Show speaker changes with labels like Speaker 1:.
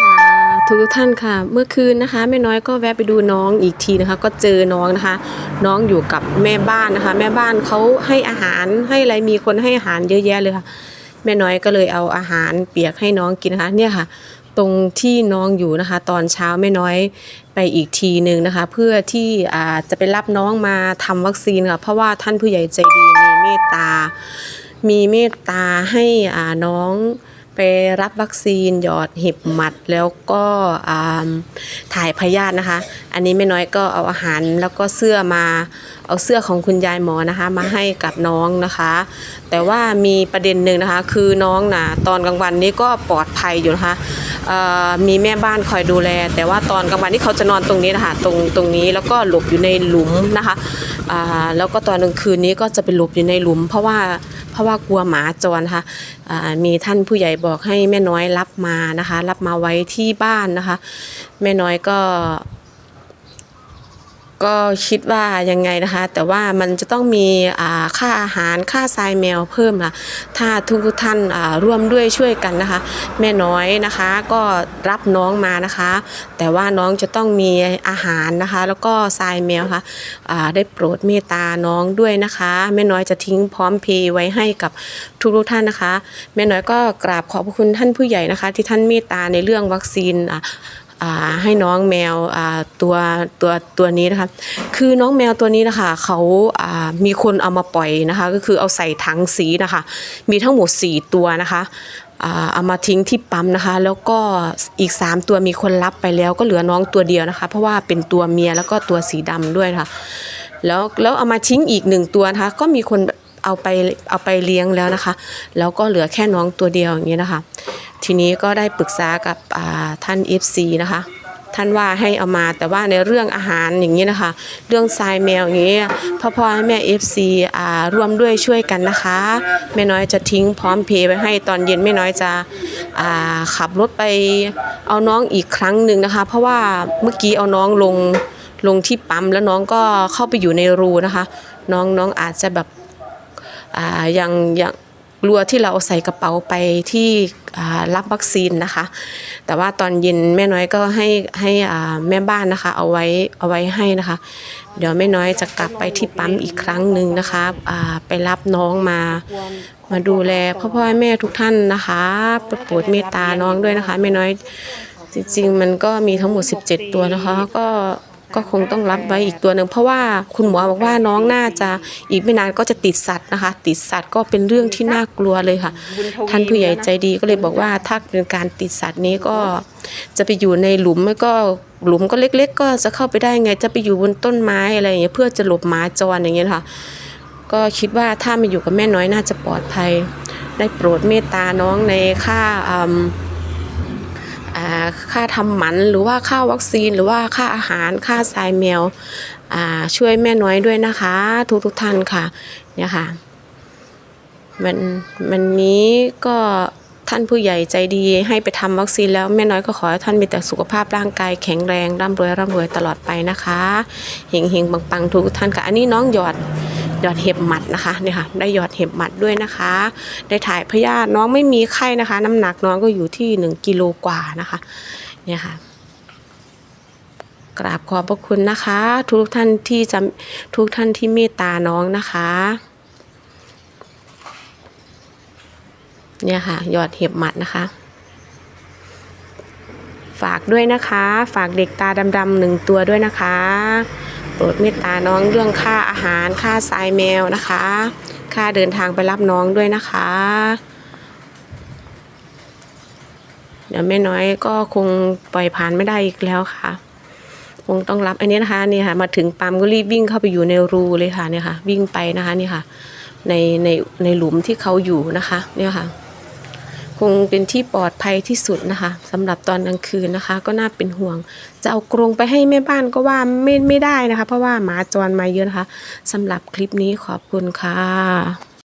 Speaker 1: ค่ะทุกท่านค่ะ เมื่อคืนนะคะแม่น้อยก็แวะไปดูน้องอีกทีนะคะ ก็เจอน้องนะคะ น้องอยู่กับแม่บ้านนะคะ แม่บ้านเขาให้อาหารให้อะไรมีคนให้อาหารเยอะแยะเลยค่ะ แม่น้อยก็เลยเอาอาหารเปียกให้น้องกินนะคะ เนี่ยค่ะ ตรงที่น้องอยู่นะคะ ตอนเช้าแม่น้อยไปอีกทีหนึ่งนะคะ เพื่อที่จะไปรับน้องมาทำวัคซีนค่ะเพราะว่าท่านผู้ใหญ่ใจดีมีเมตตา มีเมตตาให้น้อง ไปรับวัคซีนหยอดเห็บหมัดแล้วก็ถ่ายพยาธินะคะ อันนี้แม่น้อยก็เอาอาหารแล้วก็เสื้อมาเอาเสื้อของคุณยายหมอนะคะมาให้กับน้องนะคะ แต่ว่ามีประเด็นหนึ่งนะคะ คือน้องนะตอนกลางวันนี้ก็ปลอดภัยอยู่นะคะเอ่อ มีแม่บ้านคอยดูแล แต่ว่าตอนกลางวันที่เขาจะนอนตรงนี้นะคะตรงตรงนี้แล้วก็หลบอยู่ในหลุมนะคะแล้วก็ตอนกลางคืนนี้ก็จะไปหลบอยู่ในหลุม เพราะว่าเพราะว่ากลัวหมาจรนะคะอะมีท่านผู้ใหญ่บอกให้แม่น้อยรับมานะคะ รับมาไว้ที่บ้านนะคะ แม่น้อยก็ ก็คิดว่ายังไงนะคะ แต่ว่ามันจะต้องมีค่าอาหารค่าทรายแมวเพิ่มค่ะถ้าทุกท่านร่วมด้วยช่วยกันนะคะ แม่น้อยนะคะก็รับน้องมานะคะ แต่ว่าน้องจะต้องมีอาหารนะคะ แล้วก็ทรายแมวค่ะอ่าได้โปรดเมตตาน้องด้วยนะคะ แม่น้อยจะทิ้งพร้อมเพย์ไว้ให้กับทุกทุกท่านนะคะ แม่น้อยก็กราบขอบพระคุณท่านผู้ใหญ่นะคะ ที่ท่านเมตตาในเรื่องวัคซีนอะ ให้น้องแมวตัวตัวตัวนี้นะคะคือน้องแมวตัวนี้นะคะเขามีคนเอามาปล่อยนะคะ ก็คือเอาใส่ถังสีนะคะ มีทั้งหมด 4 ตัวนะคะเอามาทิ้งที่ปั๊มนะคะ แล้วก็อีก 3 ตัวมีคนรับไปแล้วก็เหลือน้องตัวเดียวนะคะ เพราะว่าเป็นตัวเมียแล้วก็ตัวสีดำด้วยนะคะแล้วแล้วเอามาทิ้งอีกหนึ่งตัวนะคะ ก็มีคนเอาไปเอาไปเลี้ยงแล้วนะคะ แล้วก็เหลือแค่น้องตัวเดียวอย่างนี้นะคะ ทีนี้ก็ได้ปรึกษากับอ่าท่าน FC นะคะ ท่านว่าให้เอามาแต่ว่าในเรื่องอาหารอย่างนี้นะคะ เรื่องทรายแมวอย่างนี้พ่อพ่อให้แม่ FC อ่าร่วมด้วยช่วยกันนะคะแม่น้อยจะทิ้งพร้อมเพย์ไว้ให้ตอนเย็นแม่น้อยจะอ่าขับรถไปเอาน้องอีกครั้งหนึ่งนะคะ เพราะว่าเมื่อกี้เอาน้องลงลงที่ปั๊มแล้วน้องก็เข้าไปอยู่ในรูนะคะ น้องน้องอาจจะแบบอ่ายังยัง รัวที่เราใส่กระเป๋าไปที่รับวัคซีนนะคะ แต่ว่าตอนเย็นแม่น้อยก็ให้ให้แม่บ้านนะคะ เอาไว้เอาไว้ให้นะคะ เดี๋ยวแม่น้อยจะกลับไปที่ปั๊มอีกครั้งหนึ่งนะคะไปรับน้องมา มาดูแลพ่อพ่อแม่ทุกท่านนะคะโปรดเมตตาน้องด้วยนะคะแม่น้อยจริงๆมันก็มีทั้งหมด 17 ตัวนะคะก็ ก็คงต้องรับไว้อีกตัวหนึ่งเพราะว่าคุณหมอบอกว่าน้องน่าจะอีกไม่นานก็จะติดสัตว์นะคะ ติดสัตว์ก็เป็นเรื่องที่น่ากลัวเลยค่ะ ท่านผู้ใหญ่ใจดีก็เลยบอกว่าถ้าเป็นการติดสัตว์นี้ก็จะไปอยู่ในหลุมไม่ก็หลุมก็เล็ก ๆ ก็จะเข้าไปได้ไงจะไปอยู่บนต้นไม้อะไรอย่างเงี้ยเพื่อจะหลบหมาจรอย่างเงี้ยค่ะ ก็คิดว่าถ้ามาอยู่กับแม่น้อยน่าจะปลอดภัย ได้โปรดเมตตาน้องในค่าอืมอ่า ค่าทำหมันหรือว่าค่าวัคซีน หรือว่าค่าอาหารค่าทรายแมวช่วยแม่น้อยด้วยนะคะ ทุกทุกท่านค่ะเนี่ยค่ะมันมันนี้ก็ท่านผู้ใหญ่ใจดีให้ไปทำวัคซีนแล้วแม่น้อยก็ขอให้ท่านมีแต่สุขภาพร่างกายแข็งแรงร่ำรวยร่ำรวยตลอดไปนะคะเฮงเฮงปังปังทุกท่านค่ะอันนี้น้องหยอด ยอดเห็บหมัดนะคะเนี่ยค่ะได้หยอดเห็บหมัดด้วยนะคะ ได้ถ่ายพยาธิน้องไม่มีไข้นะคะ น้ำหนักน้องก็อยู่ที่หนึ่งกิโลกว่านะคะเนี่ยค่ะกราบขอบพระคุณนะคะ ทุกท่านที่จะทุกท่านที่เมตตาน้องนะคะ เนี่ยค่ะหยอดเห็บหมัดนะคะ ฝากด้วยนะคะ ฝากเด็กตาดำๆหนึ่งตัวด้วยนะคะ โปรดเมตตาน้องเรื่องค่าอาหารค่าทรายแมวนะคะ ค่าเดินทางไปรับน้องด้วยนะคะ เดี๋ยวแม่น้อยก็คงปล่อยผ่านไม่ได้อีกแล้วค่ะ คงต้องรับอันนี้นะคะนี่ค่ะมาถึงปั๊มก็รีบวิ่งเข้าไปอยู่ในรูเลยค่ะเนี่ยค่ะ วิ่งไปนะคะนี่ค่ะ ในในในหลุมที่เขาอยู่นะคะ เนี่ยค่ะ คงเป็นที่ปลอดภัยที่สุดนะคะสำหรับตอนกลางคืนนะคะ ก็น่าเป็นห่วง จะเอากรงไปให้แม่บ้านก็ว่าไม่ไม่ได้นะคะ เพราะว่าหมาจรมาเยอะนะคะสำหรับคลิปนี้ขอบคุณค่ะ